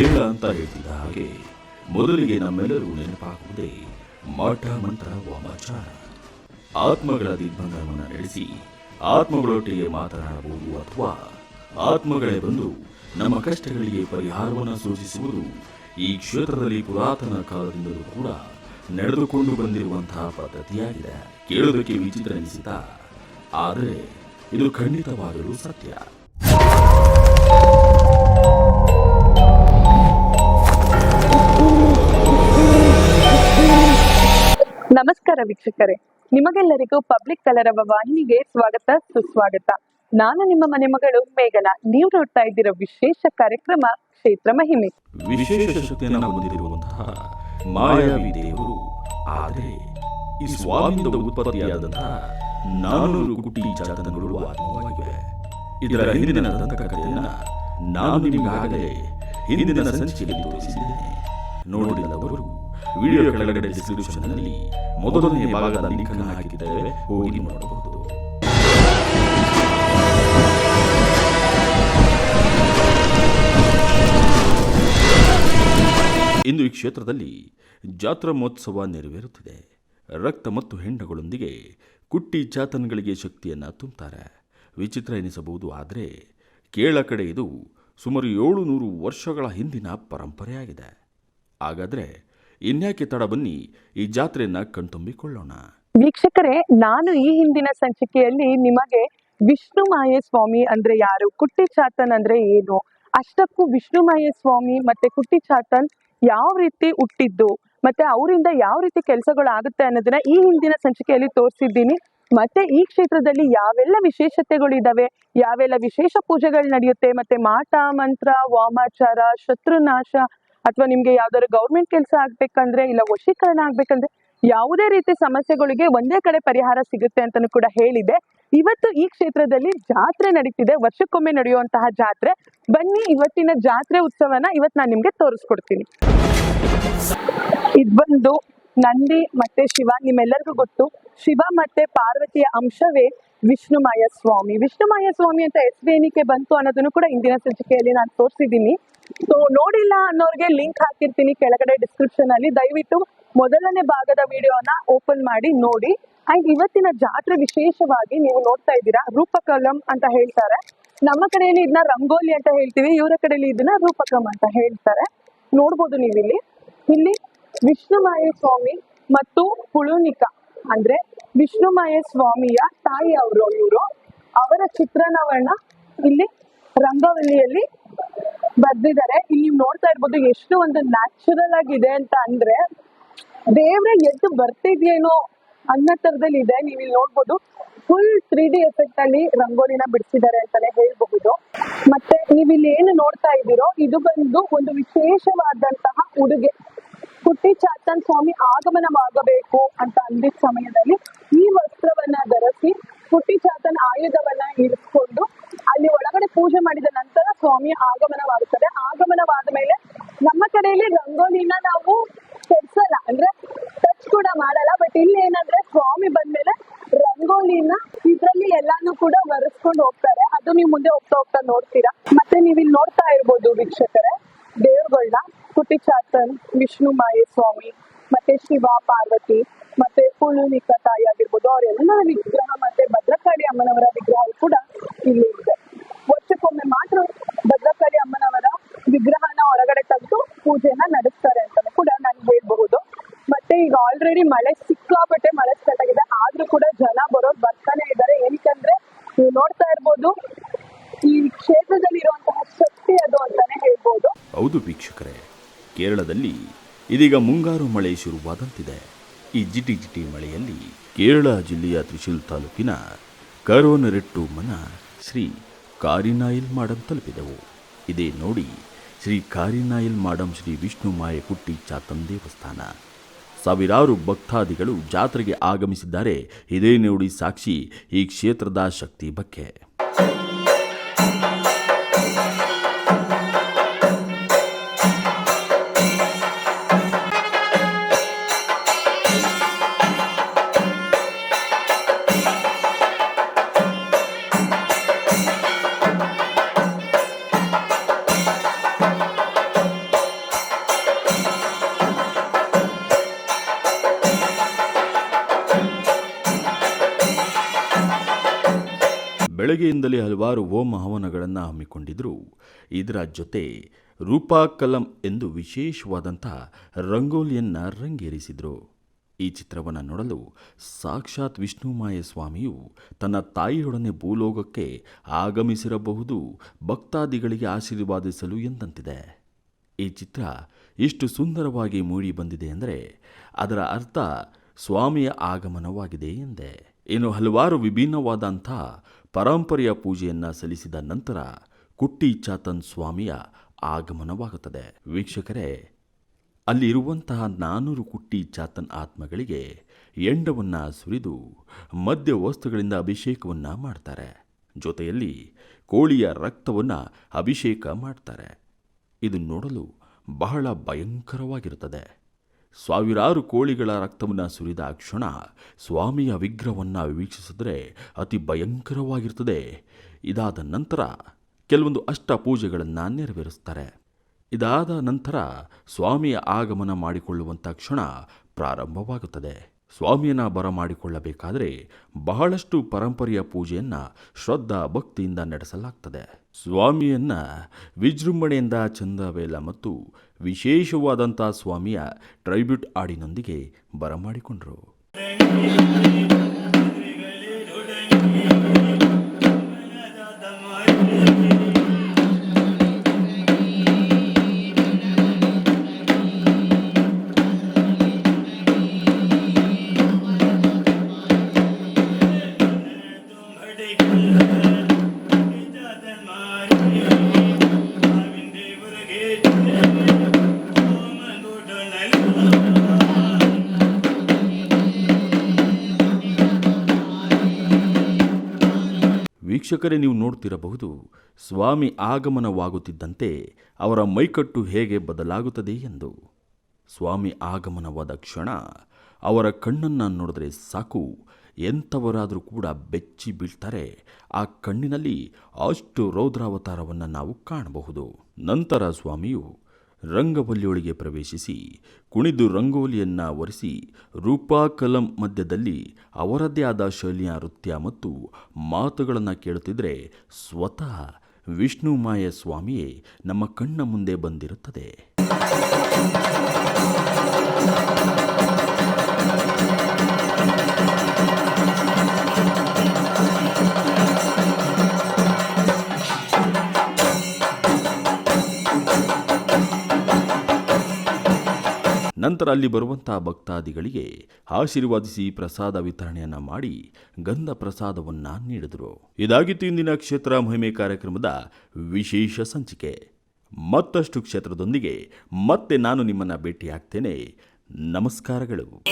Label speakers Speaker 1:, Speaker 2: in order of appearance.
Speaker 1: ಕೇರಳ ಅಂತ ಹೇಳ್ತಿದ್ದ ಹಾಗೆ ಮೊದಲಿಗೆ ನಮ್ಮೆಲ್ಲರೂ ನೆನಪಾಗುವುದೇ ಮಠ ಮಂತ್ರ, ವಾಮಾಚಾರ. ಆತ್ಮಗಳ ದಿಗ್ಬಂಧನವನ್ನು ನಡೆಸಿ ಆತ್ಮಗಳೊಟ್ಟಿಗೆ ಮಾತನಾಡಬಹುದು ಅಥವಾ ಆತ್ಮಗಳೇ ಬಂದು ನಮ್ಮ ಕಷ್ಟಗಳಿಗೆ ಪರಿಹಾರವನ್ನು ಸೂಚಿಸುವುದು ಈ ಕ್ಷೇತ್ರದಲ್ಲಿ ಪುರಾತನ ಕಾಲದಿಂದಲೂ ಕೂಡ ನಡೆದುಕೊಂಡು ಬಂದಿರುವಂತಹ ಪದ್ಧತಿಯಾಗಿದೆ. ಕೇಳೋದಕ್ಕೆ ವಿಚಿತ್ರ ಎನಿಸಿದ ಆದರೆ ಇದು ಖಂಡಿತವಾಗಲೂ ಸತ್ಯ.
Speaker 2: ನಮಸ್ಕಾರ ವೀಕ್ಷಕರೇ. ನಿಮಗೆಲ್ಲರಿಗೂ ಪಬ್ಲಿಕ್ ಕಲರವ ವಾಹಿನಿಗೆ ಸ್ವಾಗತ, ಸುಸ್ವಾಗತ. ನಾನು ನಿಮ್ಮ ಮನೆ ಮಗಳು ಮೇಘನ. ನೀವು ನೋಡ್ತಾ ಇದ್ದೀರೋ ವಿಶೇಷ ಕಾರ್ಯಕ್ರಮ ಕ್ಷೇತ್ರ ಮಹಿಮೆ.
Speaker 1: ವಿಶೇಷ ಶಕ್ತಿಯನ್ನು ಹೊಂದಿರುವಂತಹ ಮಾಯಾವಿ ದೇವರು. ಆದರೆ ಈ ಸ್ವಾಮಿಯಿಂದ ಉತ್ಪತ್ತಿಯಾದಂತಹ ನಾನೂರು ಕೋಟಿ ಜಾತನಗಳು ಆತ್ಮವಾಗಿವೆ. ಇದರ ಹಿಂದಿನ ದಂತಕಥೆಯನ್ನ ನಾನು ನಿಮಗಾಗಲೇ ಹಿಂದಿನ ಸಂಚಿಕೆಯಲ್ಲಿ ತೋರಿಸಿದ್ದೇನೆ. ನೋಡಿಲ್ಲವರು ವಿಡಿಯೋ ಕೆಳಗಡೆ ಡಿಸ್ಕ್ರಿಪ್ಷನ್ನಲ್ಲಿ ಮೊದಲನೇ ಭಾಗದ ಲಿಂಕ್ ಅನ್ನು ಹಾಕಿದ್ದೇವೆ ಹೋಗಿ ನೋಡಬಹುದು. ಇಂದು ಈ ಕ್ಷೇತ್ರದಲ್ಲಿ ಜಾತ್ರಾ ಮಹೋತ್ಸವ ನೆರವೇರುತ್ತಿದೆ. ರಕ್ತ ಮತ್ತು ಹೆಂಡಗಳೊಂದಿಗೆ ಕುಟ್ಟಿ ಚಾತನ್ಗಳಿಗೆ ಶಕ್ತಿಯನ್ನು ತುಂಬುತ್ತಾರೆ ವಿಚಿತ್ರ ಎನಿಸಬಹುದು ಆದರೆ ಕೇಳ ಕಡೆ ಇದು ಸುಮಾರು ಏಳು ನೂರು ವರ್ಷಗಳ ಹಿಂದಿನ ಪರಂಪರೆಯಾಗಿದೆ. ಹಾಗಾದರೆ ಇನ್ಯಾಕೆ ತಡ ಬನ್ನಿ ಈ ಜಾತ್ರೆಯನ್ನ ಕಣ್ತುಂಬಿಕೊಳ್ಳೋಣ.
Speaker 2: ವೀಕ್ಷಕರೇ, ನಾನು ಈ ಹಿಂದಿನ ಸಂಚಿಕೆಯಲ್ಲಿ ನಿಮಗೆ ವಿಷ್ಣು ಮಾಯ ಸ್ವಾಮಿ ಅಂದ್ರೆ ಯಾರು, ಕುಟ್ಟಿ ಚಾತನ್ ಅಂದ್ರೆ ಏನು, ಅಷ್ಟಕ್ಕೂ ವಿಷ್ಣು ಮಾಯ ಸ್ವಾಮಿ ಮತ್ತೆ ಕುಟ್ಟಿ ಚಾತನ್ ಯಾವ ರೀತಿ ಹುಟ್ಟಿದ್ದು, ಮತ್ತೆ ಅವರಿಂದ ಯಾವ ರೀತಿ ಕೆಲಸಗಳು ಆಗುತ್ತೆ ಅನ್ನೋದನ್ನ ಈ ಹಿಂದಿನ ಸಂಚಿಕೆಯಲ್ಲಿ ತೋರಿಸಿದ್ದೀನಿ. ಮತ್ತೆ ಈ ಕ್ಷೇತ್ರದಲ್ಲಿ ಯಾವೆಲ್ಲ ವಿಶೇಷತೆಗಳು ಇದಾವೆ ಯಾವೆಲ್ಲ ವಿಶೇಷ ಪೂಜೆಗಳು ನಡೆಯುತ್ತೆ, ಮತ್ತೆ ಮಾಟ, ಮಂತ್ರ, ವಾಮಾಚಾರ, ಶತ್ರುನಾಶ ಅಥವಾ ನಿಮ್ಗೆ ಯಾವ್ದಾದ್ರು ಗೌರ್ಮೆಂಟ್ ಕೆಲಸ ಆಗ್ಬೇಕಂದ್ರೆ ಇಲ್ಲ ವಶೀಕರಣ ಆಗ್ಬೇಕಂದ್ರೆ ಯಾವುದೇ ರೀತಿ ಸಮಸ್ಯೆಗಳಿಗೆ ಒಂದೇ ಕಡೆ ಪರಿಹಾರ ಸಿಗುತ್ತೆ ಅಂತಾನು ಕೂಡ ಹೇಳಿದೆ. ಇವತ್ತು ಈ ಕ್ಷೇತ್ರದಲ್ಲಿ ಜಾತ್ರೆ ನಡೀತಿದೆ. ವರ್ಷಕ್ಕೊಮ್ಮೆ ನಡೆಯುವಂತಹ ಜಾತ್ರೆ. ಬನ್ನಿ, ಇವತ್ತಿನ ಜಾತ್ರೆ ಉತ್ಸವನ ಇವತ್ತು ನಾನು ನಿಮ್ಗೆ ತೋರಿಸ್ಕೊಡ್ತೀನಿ. ಇದ್ ಬಂದು ನಂದಿ ಮತ್ತೆ ಶಿವ ನಿಮ್ಮೆಲ್ಲರಿಗೂ ಗೊತ್ತು. ಶಿವ ಮತ್ತೆ ಪಾರ್ವತಿಯ ಅಂಶವೇ ವಿಷ್ಣುಮಾಯ ಸ್ವಾಮಿ. ವಿಷ್ಣುಮಾಯ ಸ್ವಾಮಿ ಅಂತ ಹೆಸರು ಏನಕ್ಕೆ ಬಂತು ಅನ್ನೋದನ್ನು ಕೂಡ ಇಂದಿನ ಸಂಚಿಕೆಯಲ್ಲಿ ನಾನು ತೋರಿಸಿದ್ದೀನಿ. ಸೊ ನೋಡಿಲ್ಲ ಅನ್ನೋರ್ಗೆ ಲಿಂಕ್ ಹಾಕಿರ್ತೀನಿ ಕೆಳಗಡೆ ಡಿಸ್ಕ್ರಿಪ್ಷನ್ ಅಲ್ಲಿ. ದಯವಿಟ್ಟು ಮೊದಲನೇ ಭಾಗದ ವಿಡಿಯೋನ ಓಪನ್ ಮಾಡಿ, ನೋಡಿ. ಅಂಡ್ ಇವತ್ತಿನ ಜಾತ್ರೆ ವಿಶೇಷವಾಗಿ ನೀವು ನೋಡ್ತಾ ಇದ್ದೀರಾ, ರೂಪಕಲಂ ಅಂತ ಹೇಳ್ತಾರೆ. ನಮ್ಮ ಕಡೆಯಲ್ಲಿ ಇದನ್ನ ರಂಗೋಲಿ ಅಂತ ಹೇಳ್ತೀವಿ, ಇವರ ಕಡೆಯಲ್ಲಿ ಇದನ್ನ ರೂಪಕಂ ಅಂತ ಹೇಳ್ತಾರೆ. ನೋಡ್ಬೋದು ನೀವಿಲ್ಲಿ. ಇಲ್ಲಿ ವಿಷ್ಣುಮಾಯ ಸ್ವಾಮಿ ಮತ್ತು ಪುಳುನಿಕ, ಅಂದ್ರೆ ವಿಷ್ಣುಮಾಯ ಸ್ವಾಮಿಯ ತಾಯಿ ಅವರು, ಇವರು. ಅವರ ಚಿತ್ರಣವನ್ನ ಇಲ್ಲಿ ರಂಗವಲ್ಲಿಯಲ್ಲಿ ಬರ್ದಿದ್ದಾರೆ. ಇಲ್ಲಿ ನೀವು ನೋಡ್ತಾ ಇರ್ಬೋದು ಎಷ್ಟು ಒಂದು ನ್ಯಾಚುರಲ್ ಆಗಿದೆ ಅಂತ ಅಂದ್ರೆ, ದೇವ್ರೆ ಎದ್ದು ಬರ್ತಿದ್ಯೇನೋ ಅನ್ನೋ ತರದಲ್ಲಿ ಇದೆ. ನೀವು ಇಲ್ಲಿ ನೋಡ್ಬೋದು ಫುಲ್ ತ್ರೀ ಡಿ ಎಫೆಕ್ಟ್ ಅಲ್ಲಿ ರಂಗೋಲಿನ ಬಿಡಿಸಿದ್ದಾರೆ ಅಂತಾನೆ ಹೇಳ್ಬಹುದು. ಮತ್ತೆ ನೀವು ಇಲ್ಲಿ ಏನು ನೋಡ್ತಾ ಇದ್ದೀರೋ, ಇದು ಬಂದು ಒಂದು ವಿಶೇಷವಾದಂತಹ ಉಡುಗೆ. ಪುಟ್ಟಿ ಚಾತನ್ ಸ್ವಾಮಿ ಆಗಮನವಾಗಬೇಕು ಅಂತ ಅಂದಿದ ಸಮಯದಲ್ಲಿ ಈ ವಸ್ತ್ರವನ್ನ ಧರಿಸಿ ಪುಟ್ಟಿ ಚಾತನ್ ಆಯುಧವನ್ನ ಇರಿಸ್ಕೊಂಡು ಅಲ್ಲಿ ಒಳಗಡೆ ಪೂಜೆ ಮಾಡಿದ ನಂತರ ಸ್ವಾಮಿ ಮೇಲೆ ನಮ್ಮ ಕಡೆಯಲ್ಲಿ ರಂಗೋಲಿನ ನಾವು ಕೆಡ್ಸಲ್ಲ. ಅಂದ್ರೆ ಟಚ್ ಕೂಡ ಮಾಡಲ್ಲ. ಬಟ್ ಇಲ್ಲಿ ಏನಂದ್ರೆ ಸ್ವಾಮಿ ಬಂದ್ಮೇಲೆ ರಂಗೋಲಿನ ಇದ್ರಲ್ಲಿ ಎಲ್ಲಾನು ಕೂಡ ಒರೆಸ್ಕೊಂಡು ಹೋಗ್ತಾರೆ. ಅದು ನೀವು ಮುಂದೆ ಹೋಗ್ತಾ ಹೋಗ್ತಾ ನೋಡ್ತೀರಾ. ಮತ್ತೆ ನೀವು ಇಲ್ಲಿ ನೋಡ್ತಾ ಇರ್ಬೋದು ವೀಕ್ಷಕರೇ. ದೇವ್ರುಗಳನ್ನ ಕುಟಿ ಚಾತನ್, ವಿಷ್ಣು ಮಾಯಿ ಸ್ವಾಮಿ, ಮತ್ತೆ ಶಿವ, ಪಾರ್ವತಿ, ಮತ್ತೆ ಪುಳುನಿಕ ತಾಯಿ ಆಗಿರ್ಬೋದು, ಅವರೆಲ್ಲ ವಿಗ್ರಹ ಮತ್ತೆ ಭದ್ರಕಾಳಿ ಅಮ್ಮನವರ ವಿಗ್ರಹ ಕೂಡ ಇಲ್ಲಿ ಇದೆ ವರ್ಷಕ್ಕೊಮ್ಮೆ ಮಾತ್ರ ಭದ್ರಕಾಳಿ ಅಮ್ಮನವರ ವಿಗ್ರಹನ ಹೊರಗಡೆ ತೆಗೆದು ಪೂಜೆನ ನಡೆಸ್ತಾರೆ ಅಂತಾನೆ ಕೂಡ ನಾನು ಹೇಳ್ಬಹುದು ಮತ್ತೆ ಈಗ ಆಲ್ರೆಡಿ ಮಳೆ ಸಿಕ್ಕಾಪಟ್ಟೆ ಮಳೆ ಸ್ಟಾರ್ಟ್ ಆಗಿದೆ. ಆದ್ರೂ ಕೂಡ ಜನ ಬರೋರು ಬರ್ತಾನೆ ಇದ್ದಾರೆ. ಏನಕ್ಕಂದ್ರೆ ನೀವು ನೋಡ್ತಾ ಇರ್ಬೋದು, ಈ ಕ್ಷೇತ್ರದಲ್ಲಿ ಇರುವಂತಹ ಶಕ್ತಿ ಅದು ಅಂತಾನೆ ಹೇಳ್ಬೋದು.
Speaker 1: ಹೌದು ವೀಕ್ಷಕರೇ, ಕೇರಳದಲ್ಲಿ ಇದೀಗ ಮುಂಗಾರು ಮಳೆ ಶುರುವಾದಂತಿದೆ. ಈ ಜಿಟಿ ಜಿಟಿ ಮಳೆಯಲ್ಲಿ ಕೇರಳ ಜಿಲ್ಲೆಯ ತ್ರಿಶೂಲ್ ತಾಲೂಕಿನ ಕರೋನರೆಟ್ಟು ಮನ ಶ್ರೀ ಕಾರಿನಾಯಿಲ್ ಮಾಡಂ ತಲುಪಿದೆವು. ಇದೇ ನೋಡಿ ಶ್ರೀ ಕಾರಿನಾಯಿಲ್ ಮಾಡಂ ಶ್ರೀ ವಿಷ್ಣು ಮಾಯಕುಟ್ಟಿ ಚಾತಂ ದೇವಸ್ಥಾನ. ಸಾವಿರಾರು ಭಕ್ತಾದಿಗಳು ಜಾತ್ರೆಗೆ ಆಗಮಿಸಿದ್ದಾರೆ. ಇದೇ ನೋಡಿ ಸಾಕ್ಷಿ ಈ ಕ್ಷೇತ್ರದ ಶಕ್ತಿ ಬಗ್ಗೆ. ಬೆಳಗ್ಗೆಯಿಂದಲೇ ಹಲವಾರು ಹೋಮ ಹವನಗಳನ್ನು ಹಮ್ಮಿಕೊಂಡಿದ್ದರು ಇದರ ಜೊತೆ ರೂಪಾಕಲಂ ಎಂದು ವಿಶೇಷವಾದಂಥ ರಂಗೋಲಿಯನ್ನು ರಂಗೇರಿಸಿದರು. ಈ ಚಿತ್ರವನ್ನು ನೋಡಲು ಸಾಕ್ಷಾತ್ ವಿಷ್ಣುಮಾಯ ಸ್ವಾಮಿಯು ತನ್ನ ತಾಯಿಯೊಡನೆ ಭೂಲೋಕಕ್ಕೆ ಆಗಮಿಸಿರಬಹುದು, ಭಕ್ತಾದಿಗಳಿಗೆ ಆಶೀರ್ವಾದಿಸಲು ಎಂದಂತಿದೆ. ಈ ಚಿತ್ರ ಎಷ್ಟು ಸುಂದರವಾಗಿ ಮೂಡಿ ಬಂದಿದೆ ಅಂದರೆ ಅದರ ಅರ್ಥ ಸ್ವಾಮಿಯ ಆಗಮನವಾಗಿದೆ ಎಂದೆ. ಇನ್ನು ಹಲವಾರು ವಿಭಿನ್ನವಾದಂಥ ಪರಂಪರೆಯ ಪೂಜೆಯನ್ನು ಸಲ್ಲಿಸಿದ ನಂತರ ಕುಟ್ಟಿ ಚಾತನ್ ಸ್ವಾಮಿಯ ಆಗಮನವಾಗುತ್ತದೆ. ವೀಕ್ಷಕರೇ, ಅಲ್ಲಿರುವಂತಹ ನಾನೂರು ಕುಟ್ಟಿ ಚಾತನ್ ಆತ್ಮಗಳಿಗೆ ಎಂಡವನ್ನು ಸುರಿದು ಮದ್ಯ ವಸ್ತುಗಳಿಂದ ಅಭಿಷೇಕವನ್ನು ಮಾಡ್ತಾರೆ. ಜೊತೆಯಲ್ಲಿ ಕೋಳಿಯ ರಕ್ತವನ್ನು ಅಭಿಷೇಕ ಮಾಡ್ತಾರೆ. ಇದು ನೋಡಲು ಬಹಳ ಭಯಂಕರವಾಗಿರುತ್ತದೆ. ಸಾವಿರಾರು ಕೋಳಿಗಳ ರಕ್ತವನ್ನು ಸುರಿದ ಕ್ಷಣ ಸ್ವಾಮಿಯ ವಿಗ್ರಹವನ್ನು ವೀಕ್ಷಿಸಿದ್ರೆ ಅತಿ ಭಯಂಕರವಾಗಿರ್ತದೆ. ಇದಾದ ನಂತರ ಕೆಲವೊಂದು ಅಷ್ಟ ಪೂಜೆಗಳನ್ನು ನೆರವೇರಿಸ್ತಾರೆ. ಇದಾದ ನಂತರ ಸ್ವಾಮಿಯ ಆಗಮನ ಮಾಡಿಕೊಳ್ಳುವಂಥ ಕ್ಷಣ ಪ್ರಾರಂಭವಾಗುತ್ತದೆ. ಸ್ವಾಮಿಯನ್ನ ಬರಮಾಡಿಕೊಳ್ಳಬೇಕಾದರೆ ಬಹಳಷ್ಟು ಪರಂಪರೆಯ ಪೂಜೆಯನ್ನು ಶ್ರದ್ಧಾ ಭಕ್ತಿಯಿಂದ ನಡೆಸಲಾಗ್ತದೆ. ಸ್ವಾಮಿಯನ್ನ ವಿಜೃಂಭಣೆಯಿಂದ ಚಂದವೇಲ ಮತ್ತು ವಿಶೇಷವಾದಂಥ ಸ್ವಾಮಿಯ ಟ್ರೈಬ್ಯೂಟ್ ಹಾಡಿನೊಂದಿಗೆ ಬರಮಾಡಿಕೊಂಡರು. ವೀಕ್ಷಕರೇ, ನೀವು ನೋಡ್ತಿರಬಹುದು, ಸ್ವಾಮಿ ಆಗಮನವಾಗುತ್ತಿದ್ದಂತೆ ಅವರ ಮೈಕಟ್ಟು ಹೇಗೆ ಬದಲಾಗುತ್ತದೆ ಎಂದು. ಸ್ವಾಮಿ ಆಗಮನವಾದ ಕ್ಷಣ ಅವರ ಕಣ್ಣನ್ನು ನೋಡಿದ್ರೆ ಸಾಕು, ಎಂಥವರಾದರೂ ಕೂಡ ಬೆಚ್ಚಿ ಬೀಳ್ತಾರೆ. ಆ ಕಣ್ಣಿನಲ್ಲಿ ಅಷ್ಟು ರೌದ್ರಾವತಾರವನ್ನು ನಾವು ಕಾಣಬಹುದು. ನಂತರ ಸ್ವಾಮಿಯು ರಂಗವಲ್ಲಿಯೊಳಗೆ ಪ್ರವೇಶಿಸಿ ಕುಣಿದು ರಂಗೋಲಿಯನ್ನ ಒರೆಸಿ ರೂಪಾಕಲಂ ಮಧ್ಯದಲ್ಲಿ ಅವರದ್ದೇ ಆದ ಶೈಲಿಯ ನೃತ್ಯ ಮತ್ತು ಮಾತುಗಳನ್ನು ಕೇಳುತ್ತಿದ್ದರೆ ಸ್ವತಃ ವಿಷ್ಣುಮಾಯ ಸ್ವಾಮಿಯೇ ನಮ್ಮ ಕಣ್ಣ ಮುಂದೆ ಬಂದಿರುತ್ತದೆ. ನಂತರ ಅಲ್ಲಿ ಬರುವಂತಹ ಭಕ್ತಾದಿಗಳಿಗೆ ಆಶೀರ್ವಾದಿಸಿ ಪ್ರಸಾದ ವಿತರಣೆಯನ್ನ ಮಾಡಿ ಗಂಧ ಪ್ರಸಾದವನ್ನ ನೀಡಿದರು. ಇದಾಗಿತ್ತು ಇಂದಿನ ಕ್ಷೇತ್ರ ಮಹಿಮೆ ಕಾರ್ಯಕ್ರಮದ ವಿಶೇಷ ಸಂಚಿಕೆ. ಮತ್ತಷ್ಟು ಕ್ಷೇತ್ರದೊಂದಿಗೆ ಮತ್ತೆ ನಾನು ನಿಮ್ಮನ್ನ ಭೇಟಿಯಾಗ್ತೇನೆ. ನಮಸ್ಕಾರಗಳು.